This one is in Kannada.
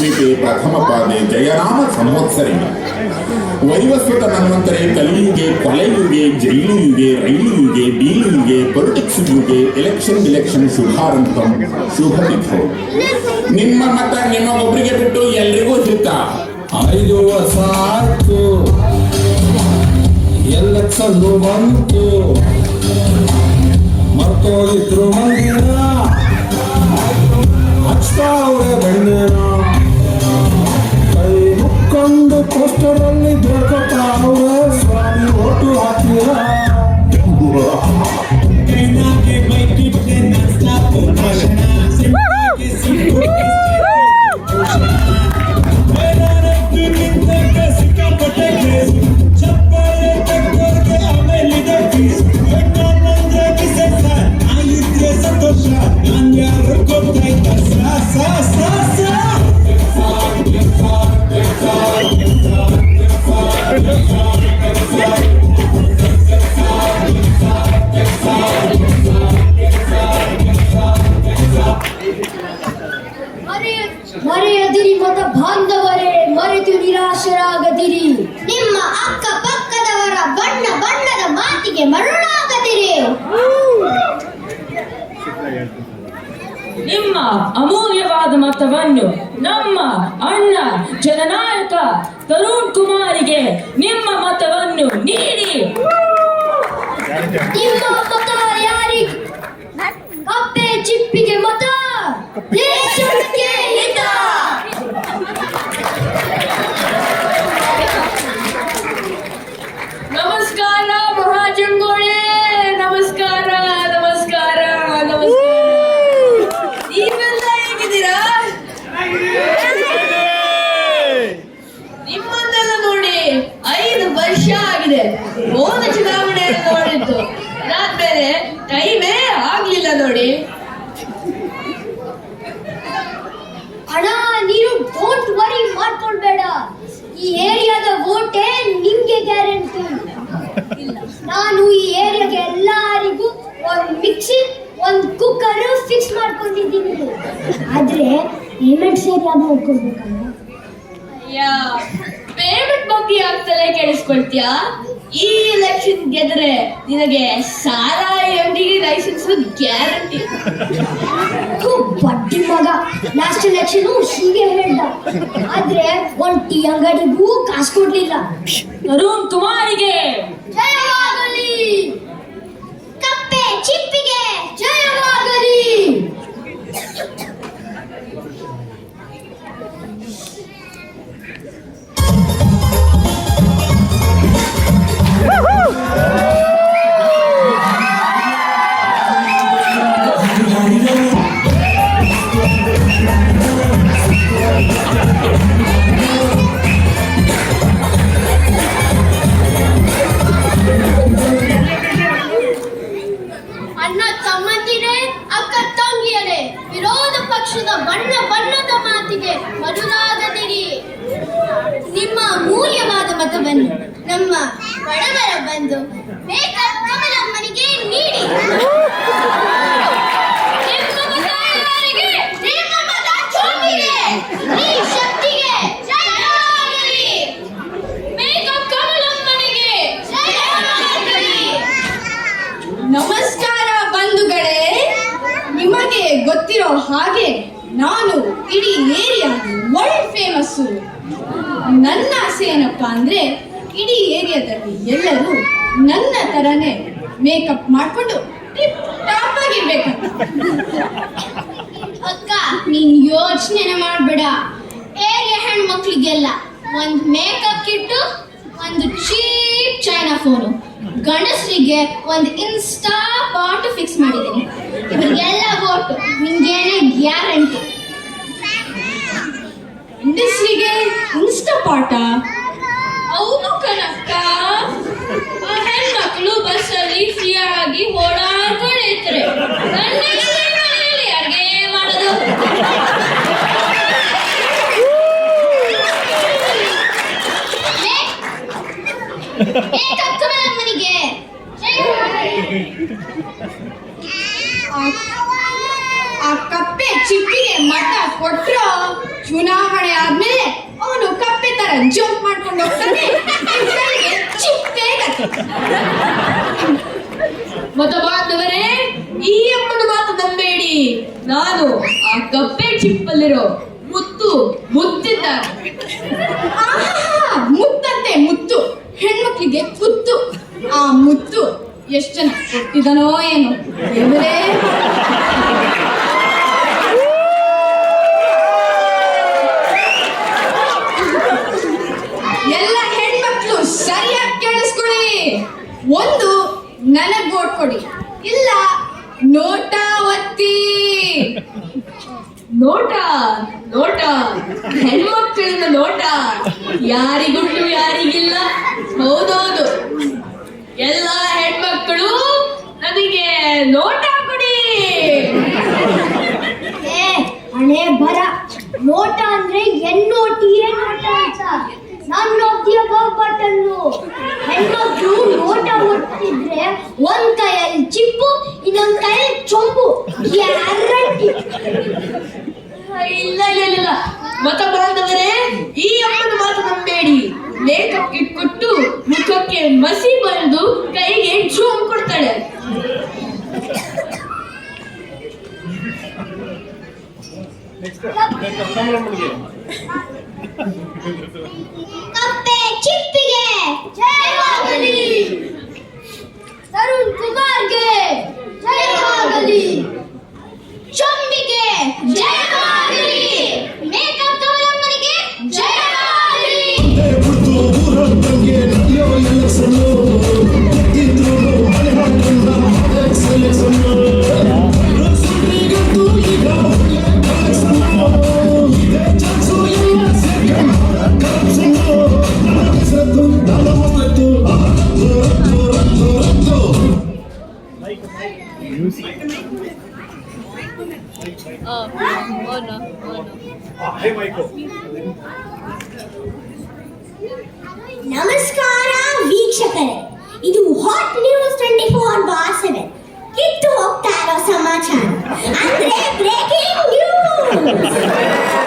ದ್ವೀಪೆ ಪ್ರಥಮ ಪಾದೆ ಜಯರಾಮ ಸಂವತ್ಸರಿ. ವೈವಸ್ವತ ಮನ್ವಂತರೆ ಕಲಿಯುಗೆ, ಕೊಲೆಯುಗೆ ಜೈಲು ಯುಗೆ ರೈಲು ಯುಗೆ ಡೀಲು ಯುಗೆ ಪೊಲಿಟಿಕ್ಸ್ ಯುಗೆ ಎಲೆಕ್ಷನ್ ಇಲೆಕ್ಷನ್ ಶುಭಾರಂಭಂ ಶುಭ ನಿಮ್ಮ ಮತ ನಿಮಗೊಬ್ಬರಿಗೆ ಬಿಟ್ಟು ಎಲ್ರಿಗೂ ಹಿತ. ಐದು ವರ್ಷ ಆಯ್ತು ಚಂದು ಬಂತು. ಮರ್ತೋಗಿದ್ರು ಮಂದಿರ. ಹಚ್ತಾವ್ರೆ ಬೆಣ್ಣೆನ ಕೈ ಮುಕ್ಕೊಂಡು ಪೋಸ್ಟರಲ್ಲಿ ಬೇಡ್ಕೊತಾವ್ರೆ ಸ್ವಾಮಿ ಓಟು ಹಾಕಿರ ಮರೆಯ ಮರೆಯದಿರಿ ಮತ ಬಾಂಧವರೇ ಮರೆತು ನಿರಾಶರಾಗದಿರಿ. ನಿಮ್ಮ ಅಕ್ಕ ಪಕ್ಕದವರ ಬಣ್ಣ ಬಣ್ಣದ ಮಾತಿಗೆ ಮರುಳಾಗದಿರಿ. ನಿಮ್ಮ ಅಮೂಲ್ಯವಾದ ಮತವನ್ನು ನಮ್ಮ ಅಣ್ಣ ಜನನಾಯಕ ತರುಣ್ ಕುಮಾರಿಗೆ ನಿಮ್ಮ ಮತವನ್ನು ನೀಡಿ ನಿಮ್ಮ ಮತ ಯಾರಿಗೆ ಕಪ್ಪೆ ಚಿಪ್ಪಿಗೆ ಮತ ದೇಶಕ್ಕೆ ಹಿತ ನಮಸ್ಕಾರ ಮಹಾಜಂಗೋಳೆ ನಮಸ್ಕಾರ ನಮಸ್ಕಾರ ನಮಸ್ಕಾರ ನೀವೆಲ್ಲ ಹೇಗಿದ್ದೀರಾ ನಿಮ್ಮನ್ನೆಲ್ಲ ನೋಡಿ ಐದು ವರ್ಷ ಆಗಿದೆ ಹೋದ ಚುನಾವಣೆಯನ್ನು ನೋಡಿದ್ದು ಅದಾದ್ಮೇಲೆ ಟೈಮೇ ಆಗ್ಲಿಲ್ಲ ನೋಡಿ ಅಣ್ಣ ನೀನು ಡೋಂಟ್ ವರಿ ಮಾಡ್ಕೊಳ್ಬೇಡ ಈ ಏರಿಯಾದ ಓಟೇ ನಿಮ್ಗೆ ಗ್ಯಾರಂಟಿ ನಾನು ಈ ಏರಿಯಾಗೆ ಎಲ್ಲರಿಗೂ ಒಂದ್ ಮಿಕ್ಸಿ, ಒಂದ್ ಕುಕ್ಕರ್ ಫಿಕ್ಸ್ ಮಾಡ್ಕೊಂಡಿದ್ದೀನಿ. ಆದ್ರೆ ಪೇಮೆಂಟ್ ಸರಿಯಾಗಿ ನೋಡ್ಕೊಳ್ಬೇಕಲ್ಲ ಪೇಮೆಂಟ್ ಬಗ್ಗೆ ಆಗ್ತಲೇ ಕೇಳಿಸ್ಕೊಳ್ತೀಯಾ ಈ ಎಲೆಕ್ಷನ್ ಗೆದ್ರೆ ನಿನಗೆ ಸಾರಾಯಿ ಅಂಗಡಿಗೆ ಲೈಸೆನ್ಸ್ ಗ್ಯಾರಂಟಿ ಬಡ್ಡಿ ಮಗ. ಲಾಸ್ಟ್ ಎಲೆಕ್ಷನ್ ಹೀಗೆ ಹೇಳ್ದ. ಆದ್ರೆ ಒಂದ್ ಟೀ ಅಂಗಡಿಗೂ ಕಾಸು ಕೊಡ್ಲಿಲ್ಲ. ಅರುಣ್ ಕುಮಾರಿಗೆ ನಮ್ಮ ಬಡವರ ಬಂದು ಮೇಕಪ್ ನೀಡಿ. ನಮಸ್ಕಾರ ಬಂಧುಗಳೇ, ನಿಮಗೆ ಗೊತ್ತಿರೋ ಹಾಗೆ ನಾನು ಇಡೀ ಏರಿಯಾ ವರ್ಲ್ಡ್ ಫೇಮಸ್ಸು ನನ್ನ ಆಸೆ ಏನಪ್ಪ ಅಂದ್ರೆ ಇಡೀ ಏರಿಯಾದಲ್ಲಿ ಎಲ್ಲರೂ ನನ್ನ ತರನೇ ಮೇಕಪ್ ಮಾಡ್ಕೊಂಡು ಟಿಪ್ ಟಾಪ್ ಆಗಿರ್ಬೇಕಂತ ಅಕ್ಕ ನೀನ್ ಯೋಚನೆ ಮಾಡ್ಬೇಡ. ಏರಿಯಾ ಹೆಣ್ಮಕ್ಳಿಗೆಲ್ಲ ಒಂದ್ ಮೇಕಪ್ ಕಿಟ್ಟು ಒಂದು ಚೀಪ್ ಚೈನಾ ಫೋನು ಗಣಸರಿಗೆ ಒಂದು ಇನ್ಸ್ಟಾ ಪಾಟ್ ಫಿಕ್ಸ್ ಮಾಡಿದ್ದೀನಿ. ಇವರಿಗೆಲ್ಲ ಓಟು ನಿಂಗೇನೆ ಗ್ಯಾರಂಟಿ ಇಂಡಸ್ಟ್ರಿಗೆ ಇನ್ಸ್ಟಾ ಪಾಠ ಹೌದು ಕನಕ ಹೆಣ್ಮಕ್ಳು ಬಸ್ಸಲ್ಲಿ ಫ್ರೀಯಾಗಿ ಓಡಾಡ್ಕೊಂಡು ಇರ್ತಾರೆ ಯಾರಿಗೆ ಆ ಕಪ್ಪೆ ಚಿಪ್ಪಿಗೆ ಮಠ ಕೊಟ್ಟರು ಚುನಾವಣೆ ಆದ್ಮೇಲೆ ಜಂಪ್ ಮಾಡ್ಕೊಂಡು ಹೋಗ್ತಾನೆ ಚಿಪ್ಪೆ ಬಾಂಧವರೇ ಈ ಅಮ್ಮನ ಮಾತು ನಂಬೇಡಿ ನಾನು ಆ ಕಪ್ಪೆ ಚಿಪ್ಪಲ್ಲಿರೋ ಮುತ್ತು ಮುತ್ತಿದ್ದ ಮುತ್ತಂತೆ ಮುತ್ತು ಹೆಣ್ಮಕ್ಳಿಗೆ ಮುತ್ತು ಆ ಮುತ್ತು ಎಷ್ಟು ಜನ ಕೊಟ್ಟಿದನೋ ಏನು ದೇವರೇ ಎಲ್ಲ ಹೆಣ್ಮಕ್ಳು ಸರಿಯಾಗಿ ಕೇಳಿಸ್ಕೊಳ್ಳಿ ಒಂದು ನನಗ್ ಓಟ್ ಕೊಡಿ. ಇಲ್ಲ ನೋಟ ಒತ್ತಿ ನೋಟ ನೋಟ. ಹೆಣ್ಮಕ್ಳಿಂದ ನೋಟ. ಯಾರಿಗುಂಟು, ಯಾರಿಗಿಲ್ಲ. ಹೌದೌದು. ಎಲ್ಲ ಹೆಣ್ಮಕ್ಳು ನನಗೆ ನೋಟ ಕೊಡಿ. ಹಣೆ ಬರ. ನೋಟ ಅಂದ್ರೆ ಎನ್ನೋಟಿಯೇ ನೋಟ ಅಂತ. ನಾನು ಒಂದ್ ಕೈಯಲ್ಲಿ ಚಿಪ್ಪು ಇನ್ನೊಂದ್ ಕೈಯಲ್ಲಿ ಚೊಂಬು. ಗ್ಯಾರಂಟಿ ಇಲ್ಲ ಇಲ್ಲ ಇಲ್ಲ, ಮತ ಬಾಂಧವರೇ ಈ ಅಮ್ಮನ ಮಾತು ನಂಬೇಡಿ. ಮೇಕಪ್ ಕಿಟ್ ಕೊಟ್ಟು ಮುಖಕ್ಕೆ ಮಸಿ ಬರೆದು ಕೈಗೆ ಜೂಮ್ ಕೊಡ್ತಾಳೆ. ಕಪ್ಪೆ ನಮಸ್ಕಾರ ವೀಕ್ಷಕರೇ. ಇದು hot news twenty four bar ಕಿತ್ತು ಹೋಗ್ತಾ ಇರೋ ಸಮಾಚಾರ. ಅಂದ್ರೆ ಬ್ರೇಕಿಂಗ್ ನ್ಯೂಸ್